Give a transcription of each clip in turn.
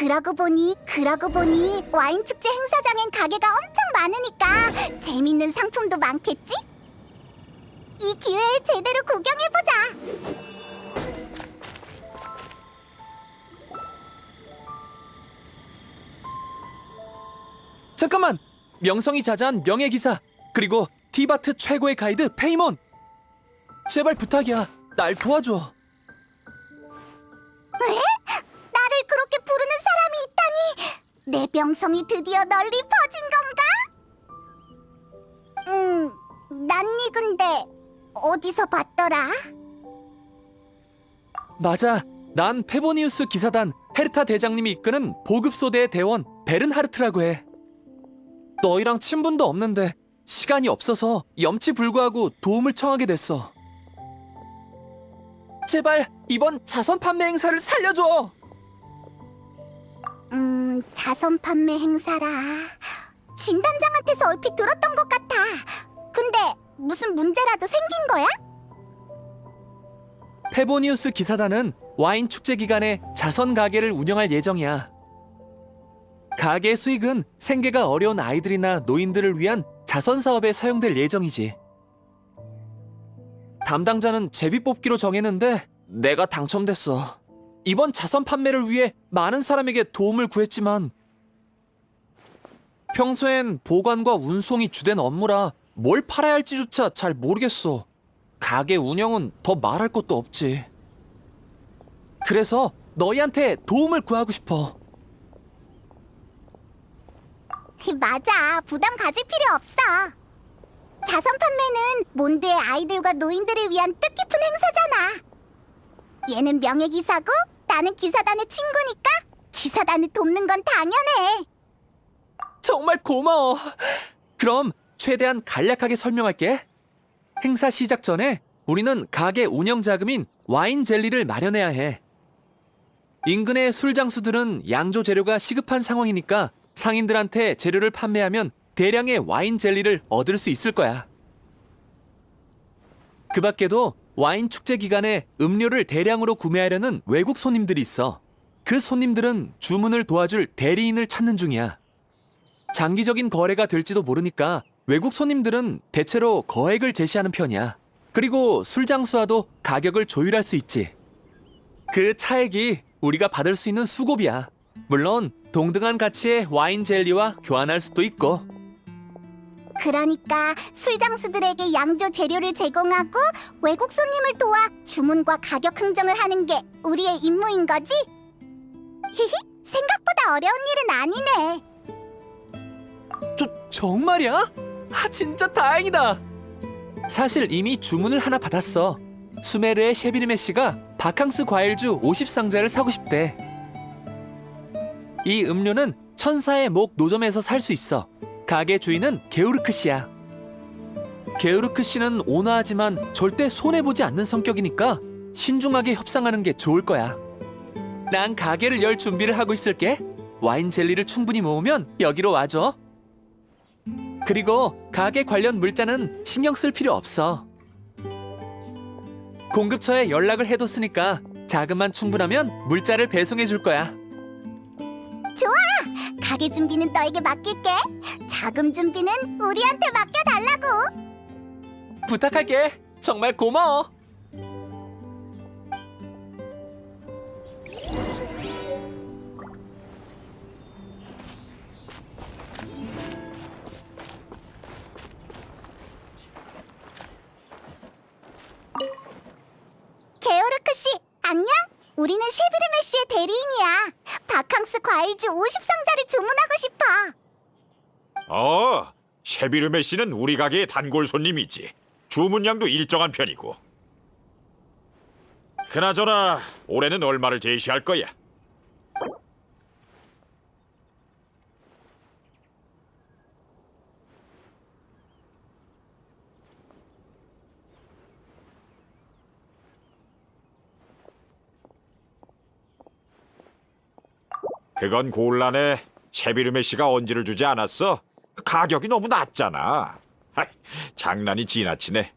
그러고 보니 그러고 보니 와인 축제 행사장엔 가게가 엄청 많으니까 재밌는 상품도 많겠지? 이 기회에 제대로 구경해 보자. 잠깐만! 명성이 자자한 명예기사 그리고 티바트 최고의 가이드 페이몬! 제발 부탁이야 날 도와줘 나 내 명성이 드디어 널리 퍼진 건가? 음, 난니 근데 어디서 봤더라? 맞아 난 페보니우스 기사단 헤르타 대장님이 이끄는 보급소대의 대원 베른하르트라고 해 너희랑 친분도 없는데 시간이 없어서 염치 불구하고 도움을 청하게 됐어 제발 이번 자선 판매 행사를 살려줘 음, 자선 판매 행사라. 진단장한테서 얼핏 들었던 것 같아. 근데 무슨 문제라도 생긴 거야? 페보니우스 기사단은 와인 축제 기간에 자선 가게를 운영할 예정이야. 가게 수익은 생계가 어려운 아이들이나 노인들을 위한 자선 사업에 사용될 예정이지. 담당자는 제비 뽑기로 정했는데 내가 당첨됐어. 이번 자선 판매를 위해 많은 사람에게 도움을 구했지만 평소엔 보관과 운송이 주된 업무라 뭘 팔아야 할지조차 잘 모르겠어. 가게 운영은 더 말할 것도 없지. 그래서 너희한테 도움을 구하고 싶어. 맞아. 부담 가질 필요 없어. 자선 판매는 몬드의 아이들과 노인들을 위한 뜻깊은 행사잖아. 얘는 명예기사고 나는 기사단의 친구니까 기사단을 돕는 건 당연해. 정말 고마워. 그럼 최대한 간략하게 설명할게. 행사 시작 전에 우리는 가게 운영 자금인 와인 젤리를 마련해야 해. 인근의 술 장수들은 양조 재료가 시급한 상황이니까 상인들한테 재료를 판매하면 대량의 와인 젤리를 얻을 수 있을 거야. 그 밖에도 와인 축제 기간에 음료를 대량으로 구매하려는 외국 손님들이 있어. 그 손님들은 주문을 도와줄 대리인을 찾는 중이야. 장기적인 거래가 될지도 모르니까 외국 손님들은 대체로 거액을 제시하는 편이야. 그리고 술 장수와도 가격을 조율할 수 있지. 그 차액이 우리가 받을 수 있는 수고비야. 물론 동등한 가치의 와인 젤리와 교환할 수도 있고. 그러니까 술장수들에게 양조 재료를 제공하고 외국 손님을 도와 주문과 가격 흥정을 하는 게 우리의 임무인 거지? 히히, 생각보다 어려운 일은 아니네. 저, 정말이야? 아, 진짜 다행이다. 사실 이미 주문을 하나 받았어. 수메르의 셰비르메 씨가 바캉스 과일주 50상자를 사고 싶대. 이 음료는 천사의 목 노점에서 살 수 있어. 가게 주인은 게우르크 씨야. 게우르크 씨는 온화하지만 절대 손해 보지 않는 성격이니까 신중하게 협상하는 게 좋을 거야. 난 가게를 열 준비를 하고 있을게. 와인 젤리를 충분히 모으면 여기로 와줘. 그리고 가게 관련 물자는 신경 쓸 필요 없어. 공급처에 연락을 해뒀으니까 자금만 충분하면 물자를 배송해 줄 거야. 가게 준비는 너에게 맡길게. 자금 준비는 우리한테 맡겨달라고. 부탁할게. 정말 고마워. 게오르크 씨, 안녕? 우리는 셰비르메 씨의 대리인이야. 바캉스 과일주 50상자를 주문하고 싶어. 어, 셰비르메 씨는 우리 가게의 단골 손님이지. 주문량도 일정한 편이고. 그나저나 올해는 얼마를 제시할 거야? 그건 곤란해. 셰비르메 씨가 언지를 주지 않았어? 가격이 너무 낮잖아. 하, 장난이 지나치네.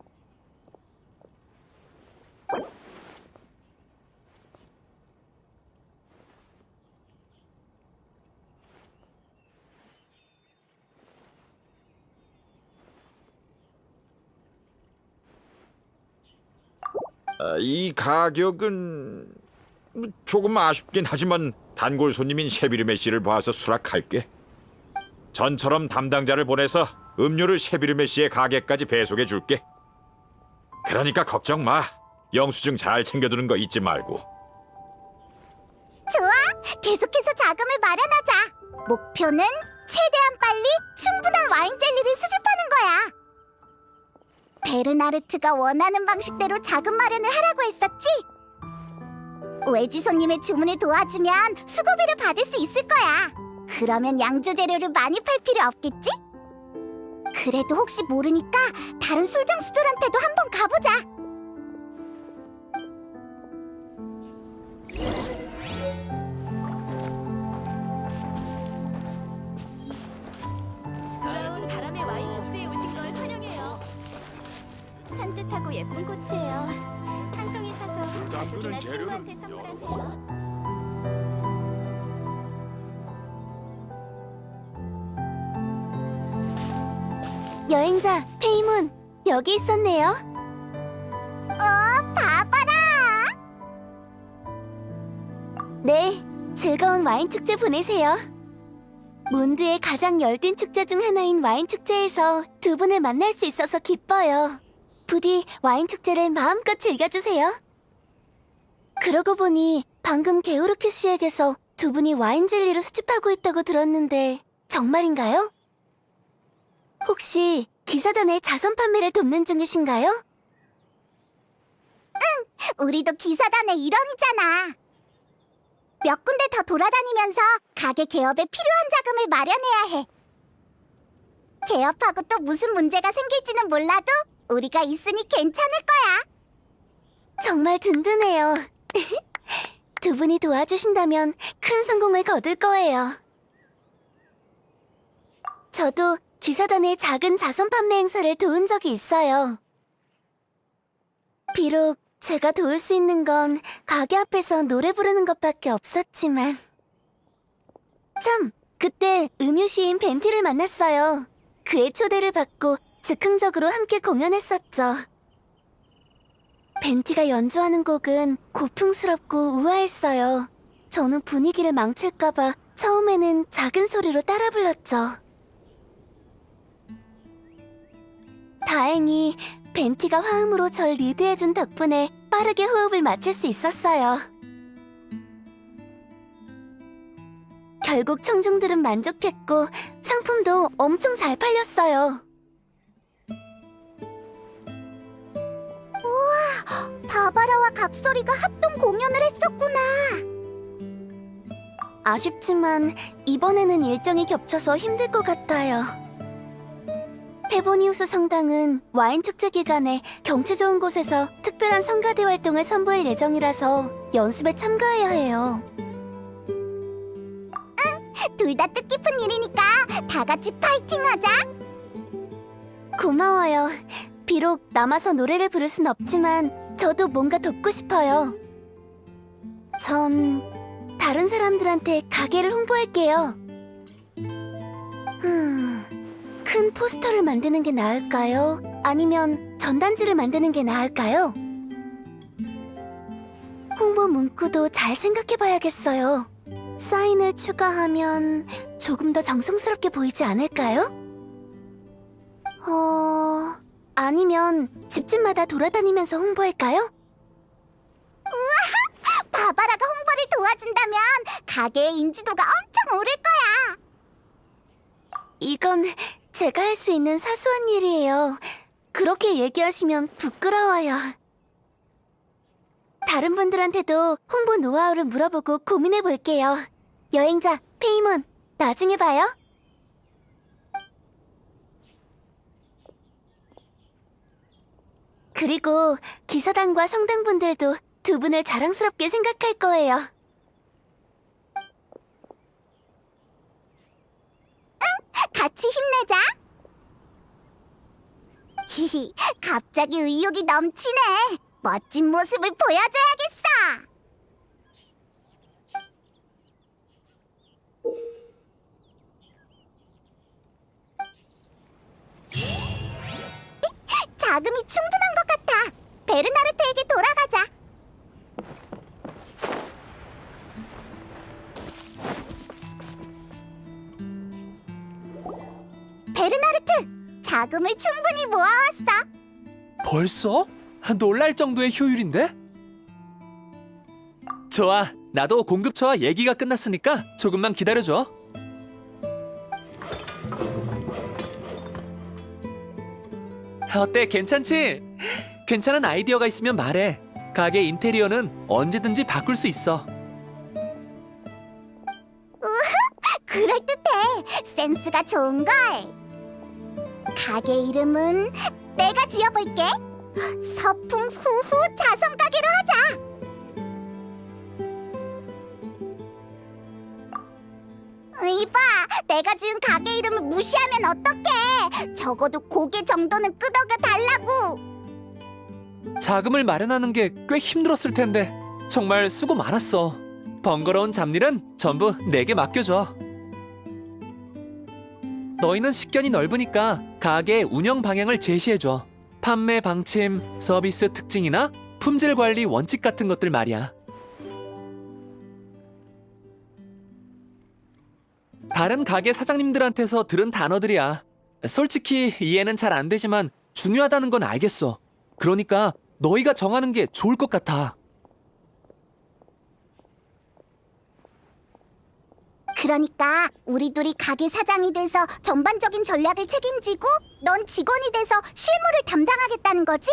아, 이 가격은 뭐 조금 아쉽긴 하지만 단골 손님인 셰비르메 씨를 봐서 수락할게. 전처럼 담당자를 보내서 음료를 셰비르메 씨의 가게까지 배송해 줄게. 그러니까 걱정 마. 영수증 잘 챙겨두는 거 잊지 말고. 좋아. 계속해서 자금을 마련하자. 목표는 최대한 빨리 충분한 와인 젤리를 수집하는 거야. 베르나르트가 원하는 방식대로 자금 마련을 하라고 했었지? 외지 손님의 주문을 도와주면 수고비를 받을 수 있을 거야. 그러면 양조 재료를 많이 팔 필요 없겠지? 그래도 혹시 모르니까 다른 술장수들한테도 한번 가보자. 여행자 페이문 여기 있었네요. 어, 봐봐라. 네, 즐거운 와인 축제 보내세요. 몬드의 가장 열띤 축제 중 하나인 와인 축제에서 두 분을 만날 수 있어서 기뻐요. 부디 와인 축제를 마음껏 즐겨주세요. 그러고 보니 방금 게오르큐 씨에게서 두 분이 와인 젤리를 수집하고 있다고 들었는데 정말인가요? 혹시 기사단의 자선 판매를 돕는 중이신가요? 응, 우리도 기사단의 일원이잖아. 몇 군데 더 돌아다니면서 가게 개업에 필요한 자금을 마련해야 해. 개업하고 또 무슨 문제가 생길지는 몰라도 우리가 있으니 괜찮을 거야. 정말 든든해요. 두 분이 도와주신다면 큰 성공을 거둘 거예요. 저도 기사단의 작은 자선 판매 행사를 도운 적이 있어요. 비록 제가 도울 수 있는 건 가게 앞에서 노래 부르는 것밖에 없었지만. 참, 그때 음유 시인 벤티를 만났어요. 그의 초대를 받고 즉흥적으로 함께 공연했었죠. 벤티가 연주하는 곡은 고풍스럽고 우아했어요. 저는 분위기를 망칠까봐 처음에는 작은 소리로 따라 불렀죠. 다행히 벤티가 화음으로 절 리드해준 덕분에 빠르게 호흡을 맞출 수 있었어요. 결국 청중들은 만족했고 상품도 엄청 잘 팔렸어요. 우와, 바바라와 각소리가 합동 공연을 했었구나. 아쉽지만 이번에는 일정이 겹쳐서 힘들 것 같아요. 페보니우스 성당은 와인 축제 기간에 경치 좋은 곳에서 특별한 성가대 활동을 선보일 예정이라서 연습에 참가해야 해요. 응, 둘다 뜻깊은 일이니까 다 같이 파이팅하자. 고마워요. 비록 남아서 노래를 부를 순 없지만 저도 뭔가 돕고 싶어요. 전 다른 사람들한테 가게를 홍보할게요. 음. 큰 포스터를 만드는 게 나을까요? 아니면 전단지를 만드는 게 나을까요? 홍보 문구도 잘 생각해 봐야겠어요. 사인을 추가하면 조금 더 정성스럽게 보이지 않을까요? 어... 아니면 집집마다 돌아다니면서 홍보할까요? 바바라가 홍보를 도와준다면 가게의 인지도가 엄청 오를 거야! 이건 제가 할 수 있는 사소한 일이에요. 그렇게 얘기하시면 부끄러워요. 다른 분들한테도 홍보 노하우를 물어보고 고민해 볼게요. 여행자 페이몬, 나중에 봐요. 그리고 기사단과 성당분들도 두 분을 자랑스럽게 생각할 거예요. 같이 힘내자. 히히, 갑자기 의욕이 넘치네. 멋진 모습을 보여줘야겠어. 자금이 충분한 것 같아. 베르나르트에게 돌아가 자. 자금을 충분히 모아왔어. 벌써? 놀랄 정도의 효율인데? 좋아, 나도 공급처와 얘기가 끝났으니까 조금만 기다려줘. 어때, 괜찮지? 괜찮은 아이디어가 있으면 말해. 가게 인테리어는 언제든지 바꿀 수 있어. 그럴듯해. 센스가 좋은 걸. 가게 이름은 내가 지어볼게. 서풍 후후 자선 가게로 하자. 이봐, 내가 지은 가게 이름을 무시하면 어떡해? 적어도 고개 정도는 끄덕여 달라고. 자금을 마련하는 게 꽤 힘들었을 텐데 정말 수고 많았어. 번거로운 잡일은 전부 내게 맡겨줘. 너희는 식견이 넓으니까 가게 운영 방향을 제시해줘. 판매 방침, 서비스 특징이나 품질 관리 원칙 같은 것들 말이야. 다른 가게 사장님들한테서 들은 단어들이야. 솔직히 이해는 잘 안 되지만 중요하다는 건 알겠어. 그러니까 너희가 정하는 게 좋을 것 같아. 그러니까 우리 둘이 가게 사장이 돼서 전반적인 전략을 책임지고 넌 직원이 돼서 실무를 담당하겠다는 거지?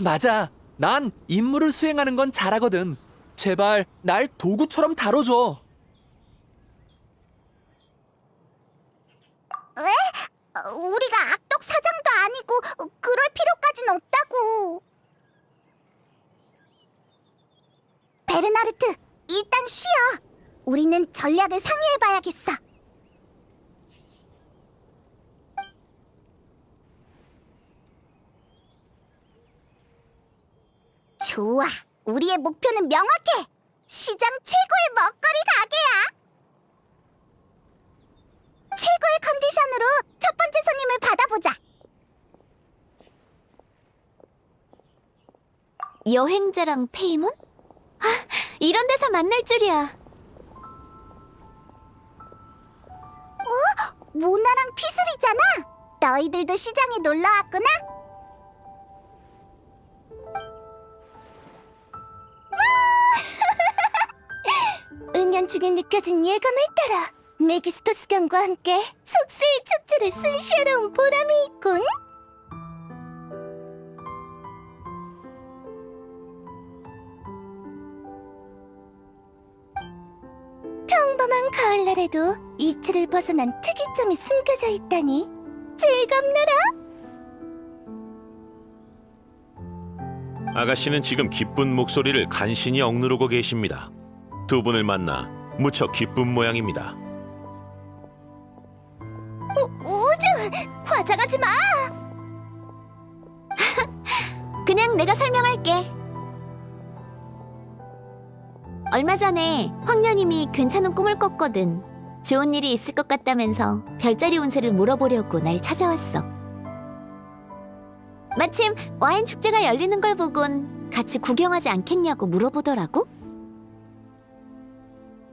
맞아. 난 임무를 수행하는 건 잘하거든. 제발 날 도구처럼 다뤄줘. 어, 우리가 악덕 사장도 아니고 어, 그럴 필요까진 없다고. 베르나르트, 일단 쉬어. 우리는 전략을 상의해봐야겠어. 좋아. 우리의 목표는 명확해. 시장 최고의 먹거리 가게야. 최고의 컨디션으로 첫 번째 손님을 받아보자. 여행자랑 페이몬? 아, 이런 데서 만날 줄이야. 모나랑 피슬이잖아. 너희들도 시장에 놀러 왔구나. 은연중에 느껴진 예감을 따라 메기스토스 경과 함께 속세의 축제를 순시하러 온 보람이 있군. 평범한 가을날에도 이치를 벗어난 특이점이 숨겨져 있다니 즐겁노라. 아가씨는 지금 기쁜 목소리를 간신히 억누르고 계십니다. 두 분을 만나 무척 기쁜 모양입니다. 오즈 화장하지 마. 그냥 내가 설명할게. 얼마 전에 황녀님이 괜찮은 꿈을 꿨거든. 좋은 일이 있을 것 같다면서 별자리 운세를 물어보려고 날 찾아왔어. 마침 와인 축제가 열리는 걸 보곤 같이 구경하지 않겠냐고 물어보더라고.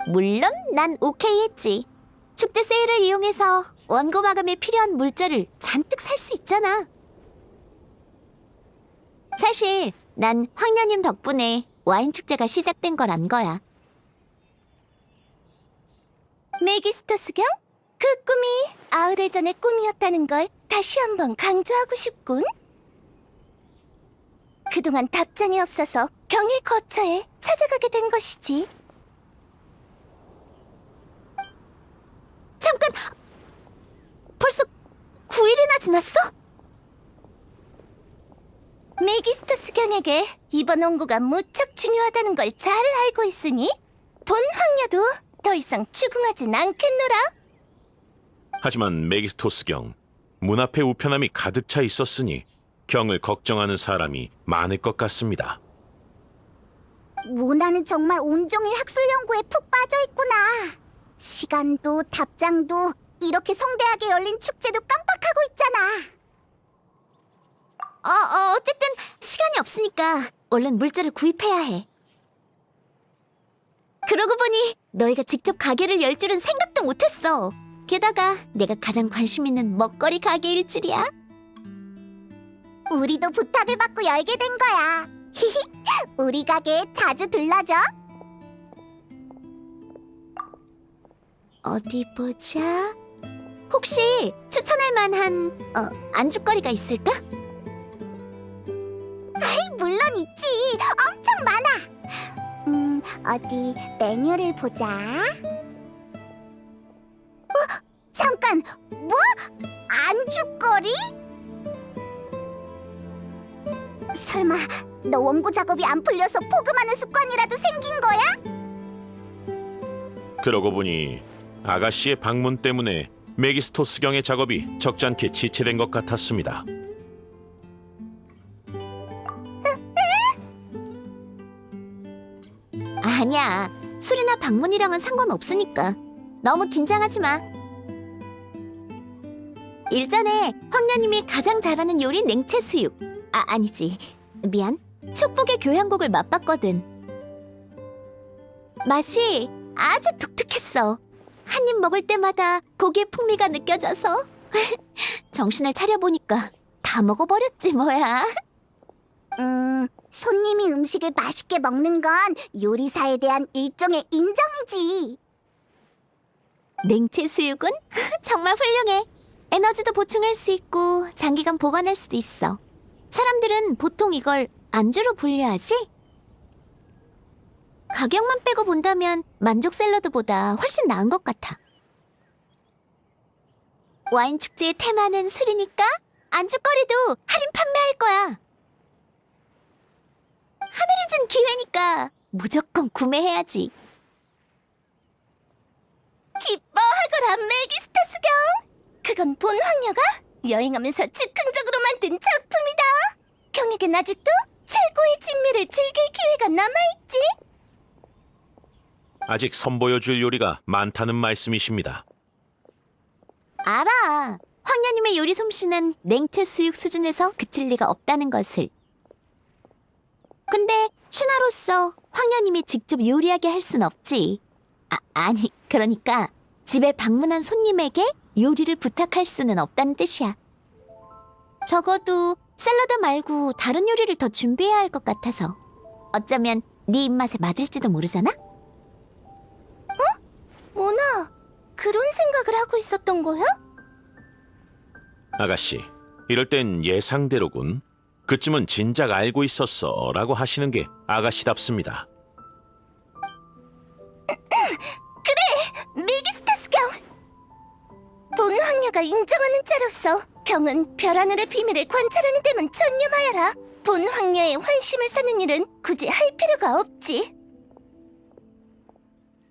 물론 난 오케이 했지. 축제 세일을 이용해서 원고 마감에 필요한 물자를 잔뜩 살 수 있잖아. 사실 난 황녀님 덕분에 와인 축제가 시작된 걸 안 거야. 메기스토스 경? 그 꿈이 아우레전의 꿈이었다는 걸 다시 한번 강조하고 싶군. 그동안 답장이 없어서 경의 거처에 찾아가게 된 것이지. 잠깐! 벌써 9일이나 지났어? 메기스토스 경에게 이번 원고가 무척 중요하다는 걸 잘 알고 있으니 본 황녀도 더 이상 추궁하진 않겠노라. 하지만 메기스토스 경, 문 앞에 우편함이 가득 차 있었으니 경을 걱정하는 사람이 많을 것 같습니다. 모나는 정말 온종일 학술 연구에 푹 빠져 있구나. 시간도 답장도 이렇게 성대하게 열린 축제도 깜빡하고 있잖아. 어, 어, 어쨌든 시간이 없으니까 얼른 물자를 구입해야 해. 그러고 보니 너희가 직접 가게를 열 줄은 생각도 못했어. 게다가 내가 가장 관심 있는 먹거리 가게일 줄이야. 우리도 부탁을 받고 열게 된 거야. 히히, 우리 가게에 자주 들러줘. 어디 보자. 혹시 추천할 만한 어, 안주거리가 있을까? 물론 있지. 엄청 많아. 음, 어디 메뉴를 보자. 어, 잠깐. 뭐? 안주거리? 설마 너 원고 작업이 안 풀려서 포금하는 습관이라도 생긴 거야? 그러고 보니 아가씨의 방문 때문에 메기스토스경의 작업이 적잖게 지체된 것 같았습니다. 아니야. 술이나 방문이랑은 상관없으니까. 너무 긴장하지 마. 일전에 황녀님이 가장 잘하는 요리 냉채 수육. 아, 아니지. 미안. 축복의 교향곡을 맛봤거든. 맛이 아주 독특했어. 한 입 먹을 때마다 고기의 풍미가 느껴져서 정신을 차려보니까 다 먹어버렸지 뭐야. 음, 손님이 음식을 맛있게 먹는 건 요리사에 대한 일종의 인정이지. 냉채 수육은 정말 훌륭해. 에너지도 보충할 수 있고 장기간 보관할 수도 있어. 사람들은 보통 이걸 안주로 분류하지? 가격만 빼고 본다면 만족 샐러드보다 훨씬 나은 것 같아. 와인 축제의 테마는 술이니까 안주거리도 할인 판매할 거야. 하늘이 준 기회니까 무조건 구매해야지. 기뻐하거라 메기스타스경. 그건 본 황녀가 여행하면서 즉흥적으로 만든 작품이다. 경에겐 아직도 최고의 진미를 즐길 기회가 남아있지. 아직 선보여줄 요리가 많다는 말씀이십니다. 알아. 황녀님의 요리 솜씨는 냉채 수육 수준에서 그칠 리가 없다는 것을. 근데 신하로서 황녀님이 직접 요리하게 할 순 없지. 아, 아니, 그러니까 집에 방문한 손님에게 요리를 부탁할 수는 없다는 뜻이야. 적어도 샐러드 말고 다른 요리를 더 준비해야 할 것 같아서. 어쩌면 네 입맛에 맞을지도 모르잖아? 모나, 그런 생각을 하고 있었던 거야? 아가씨, 이럴 땐 예상대로군. 그쯤은 진작 알고 있었어 라고 하시는 게 아가씨답습니다. 메기스타스 경. 본 황녀가 인정하는 자로서 경은 별 하늘의 비밀을 관찰하는 데만 전념하여라. 본 황녀의 환심을 사는 일은 굳이 할 필요가 없지.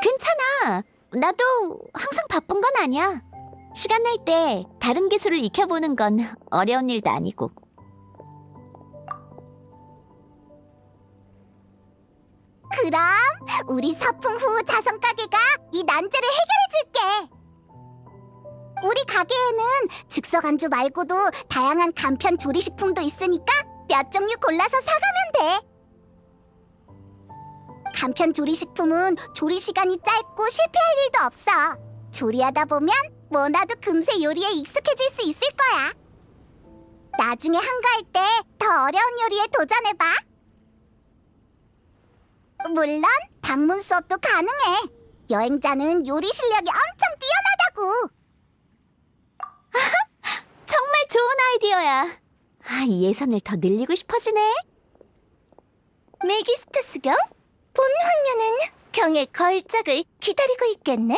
괜찮아. 나도 항상 바쁜 건 아니야. 시간 날 때 다른 기술을 익혀보는 건 어려운 일도 아니고. 그럼 우리 서풍 후 자선 가게가 이 난제를 해결해 줄게. 우리 가게에는 즉석 안주 말고도 다양한 간편 조리 식품도 있으니까 몇 종류 골라서 사가면 돼. 간편 조리 식품은 조리 시간이 짧고 실패할 일도 없어. 조리하다 보면 뭐나도 금세 요리에 익숙해질 수 있을 거야. 나중에 한가할 때 더 어려운 요리에 도전해봐. 물론 방문 수업도 가능해. 여행자는 요리 실력이 엄청 뛰어나다고. 정말 좋은 아이디어야. 아, 이 예산을 더 늘리고 싶어지네. 메기스타스경? 본 황녀는 경의 걸작을 기다리고 있겠네?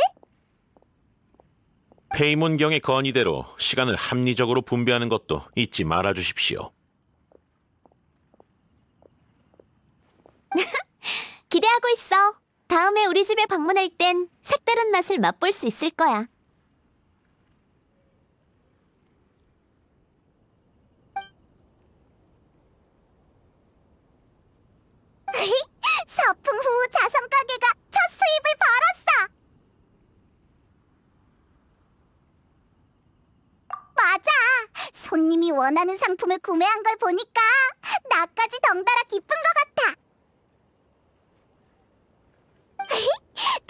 페이몬경의 건의대로 시간을 합리적으로 분배하는 것도 잊지 말아 주십시오. 기대하고 있어. 다음에 우리 집에 방문할 땐 색다른 맛을 맛볼 수 있을 거야. 서풍 후 자선 가게가 첫 수입을 벌었어. 맞아. 손님이 원하는 상품을 구매한 걸 보니까 나까지 덩달아 기쁜 것 같아.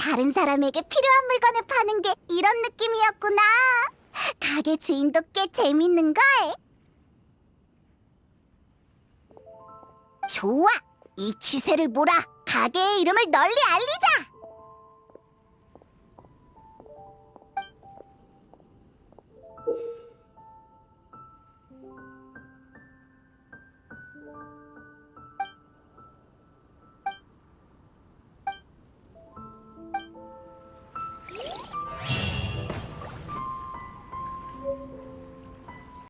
다른 사람에게 필요한 물건을 파는 게 이런 느낌이었구나. 가게 주인도 꽤 재밌는 걸. 좋아, 이 기세를 몰아 가게의 이름을 널리 알리자.